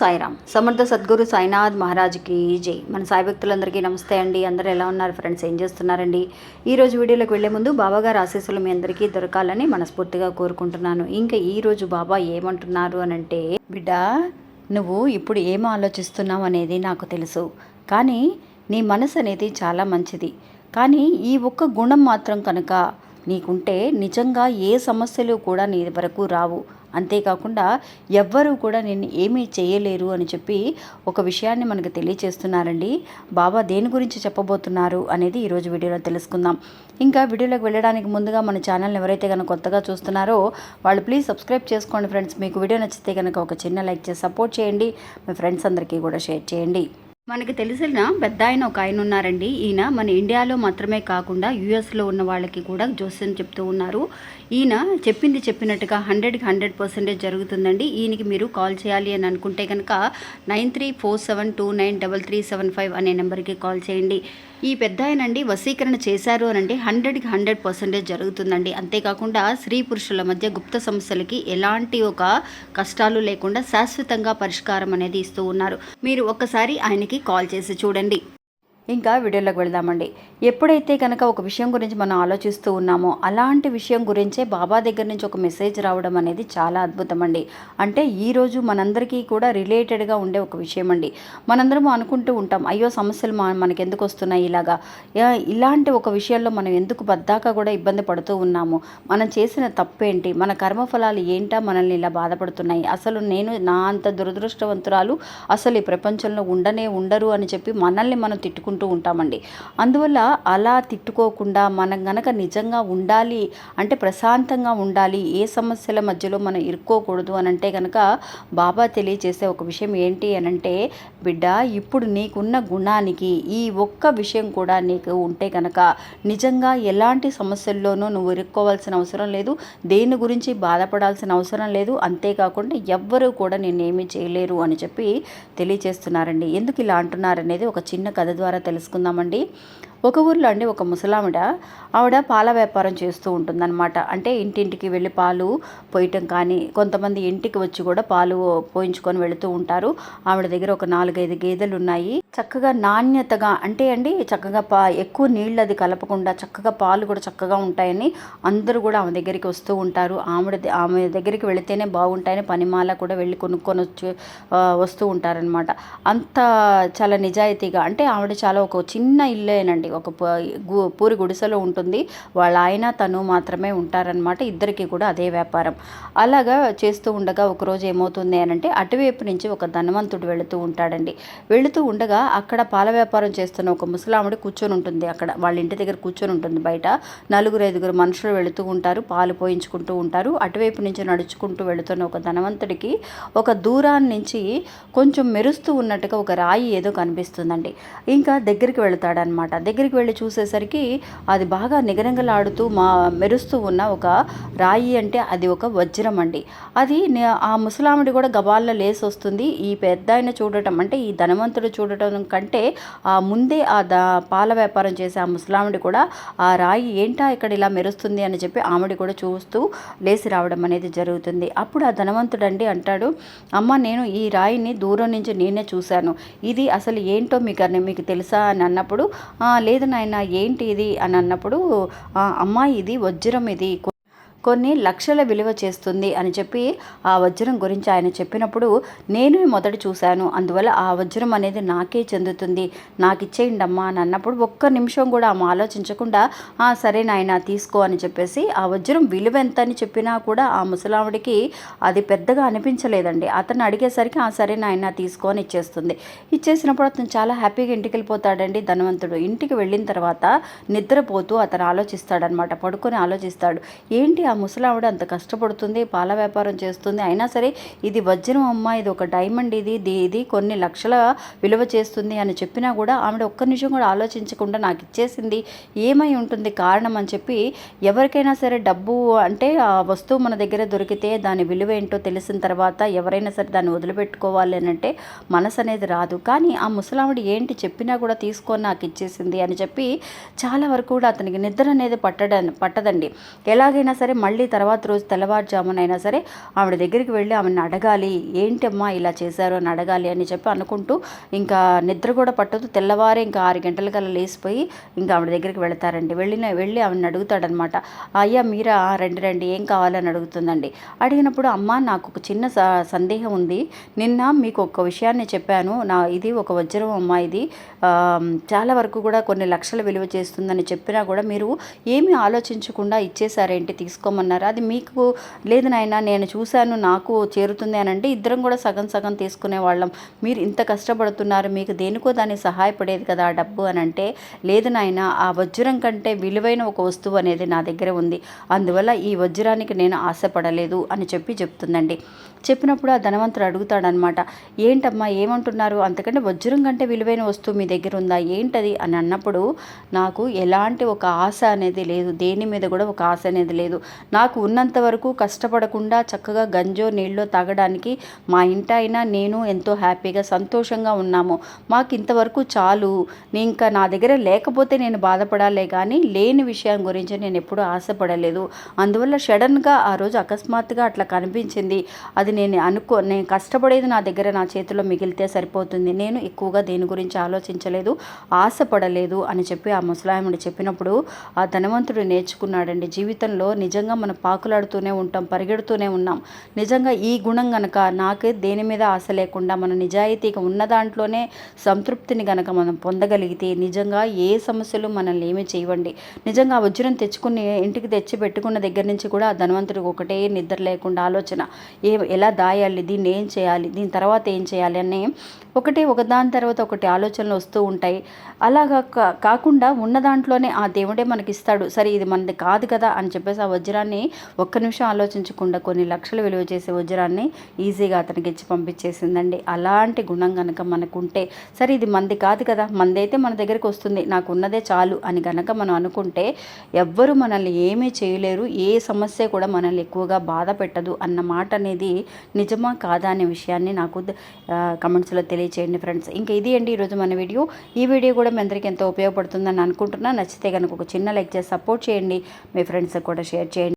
సాయిరామ్. సమర్థ సద్గురు సాయినాథ్ మహారాజ్కి జై. మన సాయి భక్తులందరికీ నమస్తే అండి. అందరూ ఎలా ఉన్నారు ఫ్రెండ్స్? ఏం చేస్తున్నారండి? ఈ రోజు వీడియోలోకి వెళ్ళే ముందు బాబాగారు ఆశీస్సులు మీ అందరికీ దొరకాలని మనస్ఫూర్తిగా కోరుకుంటున్నాను. ఇంకా ఈరోజు బాబా ఏమంటున్నారు అని అంటే బిడ్డ నువ్వు ఇప్పుడు ఏం ఆలోచిస్తున్నావు అనేది నాకు తెలుసు. కానీ నీ మనసు అనేది చాలా మంచిది. కానీ ఈ ఒక్క గుణం మాత్రం కనుక నీకుంటే నిజంగా ఏ సమస్యలు కూడా నీ వరకు రావు. అంతేకాకుండా ఎవ్వరూ కూడా నేను ఏమీ చేయలేరు అని చెప్పి ఒక విషయాన్ని మనకు తెలియచేస్తున్నారండి. బాబా దేని గురించి చెప్పబోతున్నారు అనేది ఈరోజు వీడియోలో తెలుసుకుందాం. ఇంకా వీడియోలోకి వెళ్ళడానికి ముందుగా మన ఛానల్ని ఎవరైతే కనుక కొత్తగా చూస్తున్నారో వాళ్ళు ప్లీజ్ సబ్స్క్రైబ్ చేసుకోండి ఫ్రెండ్స్. మీకు వీడియో నచ్చితే కనుక ఒక చిన్న లైక్ చేసి సపోర్ట్ చేయండి. మీ ఫ్రెండ్స్ అందరికీ కూడా షేర్ చేయండి. మనకి తెలిసిన పెద్ద ఆయన ఒక ఆయన ఉన్నారండి. ఈయన మన ఇండియాలో మాత్రమే కాకుండా యుఎస్లో ఉన్న వాళ్ళకి కూడా జోస్యం చెప్తూ ఉన్నారు. ఈయన చెప్పింది చెప్పినట్టుగా హండ్రెడ్కి హండ్రెడ్ పర్సెంటేజ్ జరుగుతుందండి. ఈయనకి మీరు కాల్ చేయాలి అని అనుకుంటే కనుక nine three four seven two nine double three seven five అనే నెంబర్కి కాల్ చేయండి. ఈ పెద్ద ఆయనండి వసీకరణ చేశారు అని అంటే హండ్రెడ్కి హండ్రెడ్ పర్సెంటేజ్ జరుగుతుందండి. అంతేకాకుండా స్త్రీ పురుషుల మధ్య గుప్త సమస్యలకి ఎలాంటి ఒక కష్టాలు లేకుండా శాశ్వతంగా పరిష్కారం అనేది ఇస్తూ ఉన్నారు. మీరు ఒక్కసారి ఆయనకి కాల్ చేసి చూడండి. ఇంకా వీడియోలోకి వెళ్దామండి. ఎప్పుడైతే కనుక ఒక విషయం గురించి మనం ఆలోచిస్తూ ఉన్నామో అలాంటి విషయం గురించే బాబా దగ్గర నుంచి ఒక మెసేజ్ రావడం అనేది చాలా అద్భుతం అండి అంటే ఈరోజు మనందరికీ కూడా రిలేటెడ్గా ఉండే ఒక విషయం అండి మనందరం అనుకుంటూ ఉంటాం అయ్యో సమస్యలు మా మనకి ఎందుకు వస్తున్నాయి ఇలాగా ఇలాంటి ఒక విషయంలో మనం ఎందుకు బద్దాకా కూడా ఇబ్బంది పడుతూ ఉన్నాము? మనం చేసిన తప్పేంటి? మన కర్మఫలాలు ఏంటా మనల్ని ఇలా బాధపడుతున్నాయి? అసలు నేను నా అంత దురదృష్టవంతురాలు అసలు ఈ ప్రపంచంలో ఉండనే ఉండరు అని చెప్పి మనల్ని మనం తిట్టుకుంటూ ఉంటామండి. అందువల్ల అలా తిట్టుకోకుండా మనం గనక నిజంగా ఉండాలి అంటే ప్రశాంతంగా ఉండాలి ఏ సమస్యల మధ్యలో మనం ఇరుక్కోకూడదు అని అంటే కనుక బాబా తెలియజేసే ఒక విషయం ఏంటి అని అంటే బిడ్డ ఇప్పుడు నీకున్న గుణానికి ఈ ఒక్క విషయం కూడా నీకు ఉంటే కనుక నిజంగా ఎలాంటి సమస్యల్లోనూ నువ్వు ఇరుక్కోవాల్సిన అవసరం లేదు దేని గురించి బాధపడాల్సిన అవసరం లేదు అంతేకాకుండా ఎవ్వరూ కూడా నేనేమీ చేయలేరు అని చెప్పి తెలియజేస్తున్నారండి. ఎందుకు ఇలా అంటున్నారనేది ఒక చిన్న కథ ద్వారా తెలుసుకుందామండి. ఒక ఊర్లో అండి ఒక ముసలావిడ ఆవిడ పాల వ్యాపారం చేస్తూ ఉంటుందన్నమాట. అంటే ఇంటింటికి వెళ్ళి పాలు పోయటం కానీ కొంతమంది ఇంటికి వచ్చి కూడా పాలు పోయించుకొని వెళుతూ ఉంటారు. ఆవిడ దగ్గర ఒక నాలుగైదు గేదెలు ఉన్నాయి. చక్కగా నాణ్యతగా అంటే అండి చక్కగా పా ఎక్కువ నీళ్ళు అది కలపకుండా చక్కగా పాలు కూడా చక్కగా ఉంటాయని అందరూ కూడా ఆమె దగ్గరికి వస్తూ ఉంటారు. ఆవిడ ఆమె దగ్గరికి వెళితేనే బాగుంటాయని పనిమాల కూడా వెళ్ళి కొనుక్కొని వచ్చి వస్తూ ఉంటారనమాట అంత చాలా నిజాయితీగా అంటే ఆవిడ చాలా ఒక చిన్న ఇల్లేనండి ఒక గు- పూరి గుడిసెలో ఉంటుంది. వాళ్ళ ఆయన తను మాత్రమే ఉంటారనమాట ఇద్దరికి కూడా అదే వ్యాపారం. అలాగా చేస్తూ ఉండగా ఒకరోజు ఏమవుతుంది అని అంటే అటువైపు నుంచి ఒక ధనవంతుడు వెళుతూ ఉంటాడండి. వెళుతూ ఉండగా అక్కడ పాల వ్యాపారం చేస్తున్న ఒక ముసలాముడి కూర్చొని ఉంటుంది అక్కడ. వాళ్ళ ఇంటి దగ్గర కూర్చొని ఉంటుంది బయట. నలుగురు ఐదుగురు మనుషులు వెళుతూ ఉంటారు. పాలు పోయించుకుంటూ ఉంటారు. అటువైపు నుంచి నడుచుకుంటూ వెళుతున్న ఒక ధనవంతుడికి ఒక దూరాన్ని నుంచి కొంచెం మెరుస్తూ ఉన్నట్టుగా ఒక రాయి ఏదో కనిపిస్తుందండి. ఇంకా దగ్గరికి వెళతాడనమాట దగ్గరికి వెళ్ళి చూసేసరికి అది బాగా నిగరంగలాడుతూ మా మెరుస్తూ ఉన్న ఒక రాయి అంటే అది ఒక వజ్రం అండి. అది నే- ఆ ముసలామిడి కూడా గబాల్లో లేసి వస్తుంది. ఈ పెద్ద ఆయన చూడటం అంటే ఈ ధనవంతుడు చూడటం కంటే ఆ ముందే ఆ ద పాల వ్యాపారం చేసే ఆ ముసలామిడి కూడా ఆ రాయి ఏంటా ఇక్కడ ఇలా మెరుస్తుంది అని చెప్పి ఆమెడి కూడా చూస్తూ లేచి రావడం అనేది జరుగుతుంది. అప్పుడు ఆ ధనవంతుడండి అంటాడు అమ్మ నేను ఈ రాయిని దూరం నుంచి నేనే చూశాను. ఇది అసలు ఏంటో మీకు అని మీకు తెలుసా? అని అన్నప్పుడు లేదు నాయన ఏంటి ఇది? అని అన్నప్పుడు "ఆ, ఇది వజ్రం ఇది కొన్ని లక్షల విలువ చేస్తుంది అని చెప్పి ఆ వజ్రం గురించి ఆయన చెప్పినప్పుడు నేను మొదట చూశాను. అందువల్ల ఆ వజ్రం అనేది నాకే చెందుతుంది. నాకు ఇచ్చేయండి అమ్మా అని అన్నప్పుడు ఒక్క నిమిషం కూడా ఆమె ఆలోచించకుండా "ఆ, సరే నాయన తీసుకో అని చెప్పేసి ఆ వజ్రం విలువ ఎంత అని చెప్పినా కూడా ఆ ముసలావిడికి అది పెద్దగా అనిపించలేదండి. అతను అడిగేసరికి ఆ సరే నాయన తీసుకో అని ఇచ్చేస్తుంది. ఇచ్చేసినప్పుడు అతను చాలా హ్యాపీగా ఇంటికి వెళ్ళిపోతాడండి ధనవంతుడు. ఇంటికి వెళ్ళిన తర్వాత నిద్రపోతూ అతను ఆలోచిస్తాడనమాట పడుకొని ఆలోచిస్తాడు. ఏంటి ఆ ముసలావిడ అంత కష్టపడుతుంది పాల వ్యాపారం చేస్తుంది. అయినా సరే ఇది వజ్రం అమ్మ ఇది ఒక డైమండ్ ఇది ఇది కొన్ని లక్షల విలువ చేస్తుంది అని చెప్పినా కూడా ఆవిడ ఒక్క నిమిషం కూడా ఆలోచించకుండా నాకు ఇచ్చేసింది. ఏమై ఉంటుంది కారణం అని చెప్పి ఎవరికైనా సరే డబ్బు అంటే ఆ వస్తువు మన దగ్గర దొరికితే దాని విలువ ఏంటో తెలిసిన తర్వాత ఎవరైనా సరే దాన్ని వదిలిపెట్టుకోవాలి అని అంటే మనసు అనేది రాదు. కానీ ఆ ముసలావిడ ఏంటి చెప్పినా కూడా తీసుకొని నాకు ఇచ్చేసింది అని చెప్పి చాలా వరకు కూడా అతనికి నిద్ర అనేది పట్టడం పట్టదండి. ఎలాగైనా సరే మళ్ళీ తర్వాత రోజు తెల్లవారుజామునైనా సరే ఆవిడ దగ్గరికి వెళ్ళి ఆమెను అడగాలి ఏంటమ్మా ఇలా చేశారు అని అడగాలి అని చెప్పి అనుకుంటూ ఇంకా నిద్ర కూడా పట్టదు. తెల్లవారే ఇంకా ఆరు గంటలకల్లా లేచిపోయి ఇంకా ఆవిడ దగ్గరికి వెళతారండి. వెళ్ళిన వెళ్ళి ఆవిడని అడుగుతాడనమాట అయ్యా మీరా? రండి రండి ఏం కావాలని అడుగుతుందండి. అడిగినప్పుడు అమ్మ నాకు ఒక చిన్న స- సందేహం ఉంది. నిన్న మీకు ఒక విషయాన్ని చెప్పాను. నా ఇది ఒక వజ్రం అమ్మ ఇది. చాలా వరకు కూడా కొన్ని లక్షల విలువ చేస్తుందని చెప్పినా కూడా మీరు ఏమీ ఆలోచించకుండా ఇచ్చేసారేంటి తీసుకో తీసుకోమన్నారు. అది మీకు లేదు నాయన నేను చూశాను నాకు చేరుతుంది అని అంటే ఇద్దరం కూడా సగం సగం తీసుకునే వాళ్ళం. మీరు ఇంత కష్టపడుతున్నారు మీకు దేనికో దాన్ని సహాయపడేది కదా ఆ డబ్బు అని అంటే లేదు నాయన ఆ వజ్రం కంటే విలువైన ఒక వస్తువు అనేది నా దగ్గర ఉంది. అందువల్ల ఈ వజ్రానికి నేను ఆశపడలేదు అని చెప్పి చెప్తుందండి. చెప్పినప్పుడు ఆ ధనవంతుడు అడుగుతాడనమాట ఏంటమ్మా ఏమంటున్నారు? అంతకంటే వజ్రం కంటే విలువైన వస్తువు మీ దగ్గర ఉందా? ఏంటది? అని అన్నప్పుడు నాకు ఎలాంటి ఒక ఆశ అనేది లేదు దేని మీద కూడా ఒక ఆశ అనేది లేదు. నాకు ఉన్నంత వరకు కష్టపడకుండా చక్కగా గంజో నీళ్ళో తాగడానికి మా ఇంట అయినా నేను ఎంతో హ్యాపీగా సంతోషంగా ఉన్నాము. మాకు ఇంతవరకు చాలు. ఇంకా నా దగ్గర లేకపోతే నేను బాధపడాలే కానీ లేని విషయం గురించి నేను ఎప్పుడూ ఆశపడలేదు. అందువల్ల సడన్గా ఆ రోజు అకస్మాత్తుగా అట్లా కనిపించింది. అది నేను అనుకో నేను కష్టపడేది నా దగ్గర నా చేతిలో మిగిలితే సరిపోతుంది. నేను ఎక్కువగా దేని గురించి ఆలోచించలేదు ఆశపడలేదు అని చెప్పి ఆ ముసలాయముడు చెప్పినప్పుడు ఆ ధనవంతుడు నేర్చుకున్నాడండి. జీవితంలో నిజంగా మనం పాకులాడుతూనే ఉంటాం పరిగెడుతూనే ఉన్నాం. నిజంగా ఈ గుణం గనక నాకు దేని మీద ఆశ లేకుండా మన నిజాయితీగా ఉన్న దాంట్లోనే సంతృప్తిని గనక మనం పొందగలిగితే నిజంగా ఏ సమస్యలు మనల్ని ఏమీ చేయవండి. నిజంగా ఆ వజ్రం తెచ్చుకుని ఇంటికి తెచ్చి పెట్టుకున్న దగ్గర నుంచి కూడా ఆ ధనవంతుడికి ఒకటే నిద్ర లేకుండా ఆలోచన. ఏ ఎలా దాయాలి దీన్ని ఏం చేయాలి దీని తర్వాత ఏం చేయాలి అని ఒకటి ఒకదాని తర్వాత ఒకటి ఆలోచనలు వస్తూ ఉంటాయి. అలాగా కా- కాకుండా ఉన్న దాంట్లోనే ఆ దేవుడే మనకి ఇస్తాడు సరే ఇది మనది కాదు కదా అని చెప్పేసి ఆ వజ్రాన్ని ఒక్క నిమిషం ఆలోచించకుండా కొన్ని లక్షలు విలువ చేసే వజ్రాన్ని ఈజీగా అతనికి ఇచ్చి పంపించేసిందండి. అలాంటి గుణం కనుక మనకుంటే సరే ఇది మంది కాదు కదా మందైతే మన దగ్గరికి వస్తుంది నాకు ఉన్నదే చాలు అని కనుక మనం అనుకుంటే ఎవ్వరు మనల్ని ఏమీ చేయలేరు ఏ సమస్య కూడా మనల్ని ఎక్కువగా బాధ పెట్టదు అన్న మాట అనేది నిజమా కాదా అనే విషయాన్ని నాకు కమెంట్స్లో తెలియచేయండి ఫ్రెండ్స్ ఇంకా ఇది అండి ఈరోజు మన వీడియో. ఈ వీడియో కూడా మీ అందరికీ ఎంతో ఉపయోగపడుతుందని అనుకుంటున్నా. నచ్చితే కనుక ఒక చిన్న లైక్ చేసి సపోర్ట్ చేయండి. మీ ఫ్రెండ్స్కి కూడా షేర్ చేయండి.